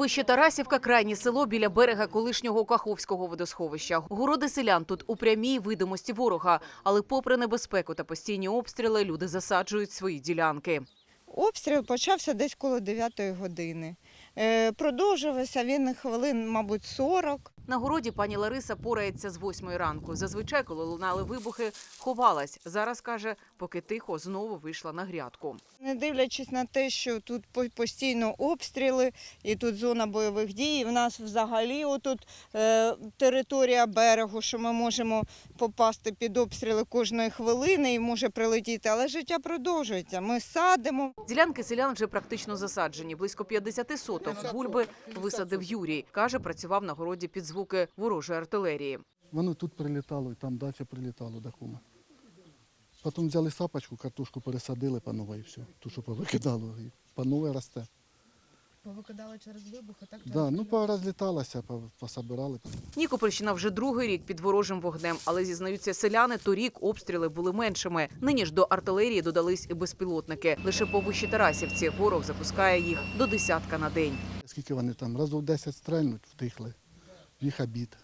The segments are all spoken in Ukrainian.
Вище Тарасівка, крайнє село біля берега колишнього Каховського водосховища. Городи селян тут у прямій видимості ворога. Але попри небезпеку та постійні обстріли, люди засаджують свої ділянки. Обстріл почався десь коло 9 години. Е, Продовжувався він хвилин, мабуть, 40. На городі пані Лариса порається з восьмої ранку. Зазвичай, коли лунали вибухи, ховалась. Зараз каже, поки тихо знову вийшла на грядку. Не дивлячись на те, що тут постійно обстріли і тут зона бойових дій, в нас взагалі отут е, територія берегу, що ми можемо попасти під обстріли кожної хвилини і може прилетіти, але життя продовжується. Ми садимо. Ділянки селян вже практично засаджені. Близько 50 соток бульби висадив Юрій. Каже, працював на городі під звуки ворожої артилерії. Воно тут прилітало, і там далі прилітало до кума. Потім взяли сапочку, картошку пересадили по новій і все. Ту, що повикидало, і по новій росте. Повикидали через вибух, а так Да, ну порозліталося, по- пособирали. Нікопольщина вже другий рік під ворожим вогнем, але зізнаються селяни, торік обстріли були меншими. Нині ж до артилерії додались і безпілотники. Лише по вищій Тарасівці ворог запускає їх до десятка на день. Скільки вони там, разів 10 стрельнуть, втихли. Їх обід.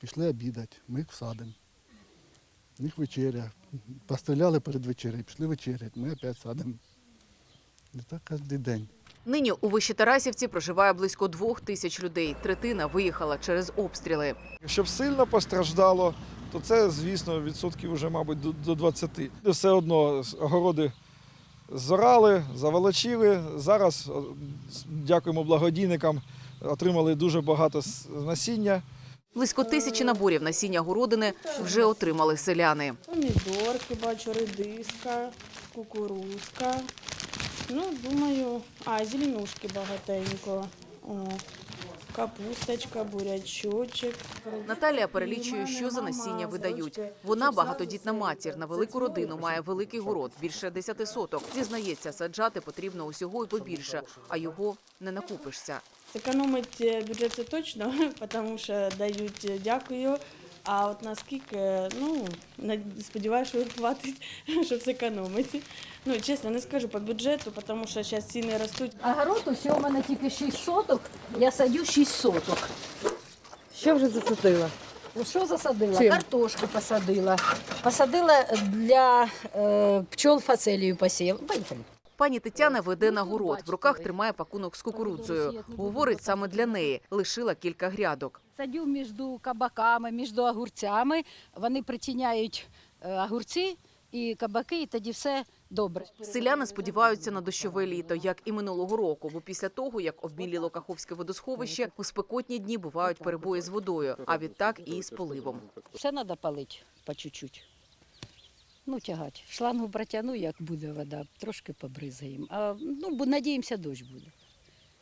Пішли обідати, ми їх всадимо. В них вечеря. Постріляли перед вечерею, пішли вечерять, ми опять садимо. І так кожен день. Нині у вищій Тарасівці проживає близько двох тисяч людей. Третина виїхала через обстріли. Щоб сильно постраждало, то це, звісно, відсотків вже, мабуть, до- до 20. Все одно огороди зорали, заволочили. Зараз дякуємо благодійникам, отримали дуже багато насіння. Близько тисячі наборів насіння городини вже отримали селяни. Помідорки, бачу, редиска, кукурузка. Ну, думаю, а, зеленушки багатенько. О, капусточка, бурячочок. Наталія перелічує, що за насіння видають. Вона багатодітна матір на велику родину має великий город, більше 10 соток. Зізнається, саджати потрібно усього і побільше, а його не накупишся. Зекономить е, бюджет це точно, тому що дають е, дякую. А от наскільки, ну, сподіваюся, що хватить, щоб зекономити. Ну, чесно, не скажу по бюджету, тому що зараз ціни ростуть. Огород усього у мене тільки 6 соток, я садю 6 соток. Що вже засадила? Ну, Що засадила? Чим? Картошку посадила. Посадила для е, пчол фацелію посіяла. Поїхали. Пані Тетяна веде на город. В руках тримає пакунок з кукурудзою. Говорить, саме для неї лишила кілька грядок. Садю між кабаками, між огурцями. Вони притіняють е, огурці і кабаки, і тоді все добре. Селяни сподіваються на дощове літо, як і минулого року. Бо після того, як обміліло Каховське водосховище, у спекотні дні бувають перебої з водою, а відтак і з поливом. Все треба палити по чуть-чуть. Ну, тягать. Шлангу протягну, як буде вода, трошки побризаємо. А ну, бо надіємося, дощ буде.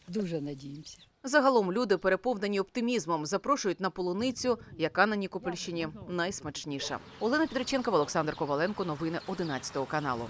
Дуже надіємося. Загалом люди переповнені оптимізмом, запрошують на полуницю, яка на Нікопольщині найсмачніша. Олена Петриченкова, Олександр Коваленко. Новини 11 каналу.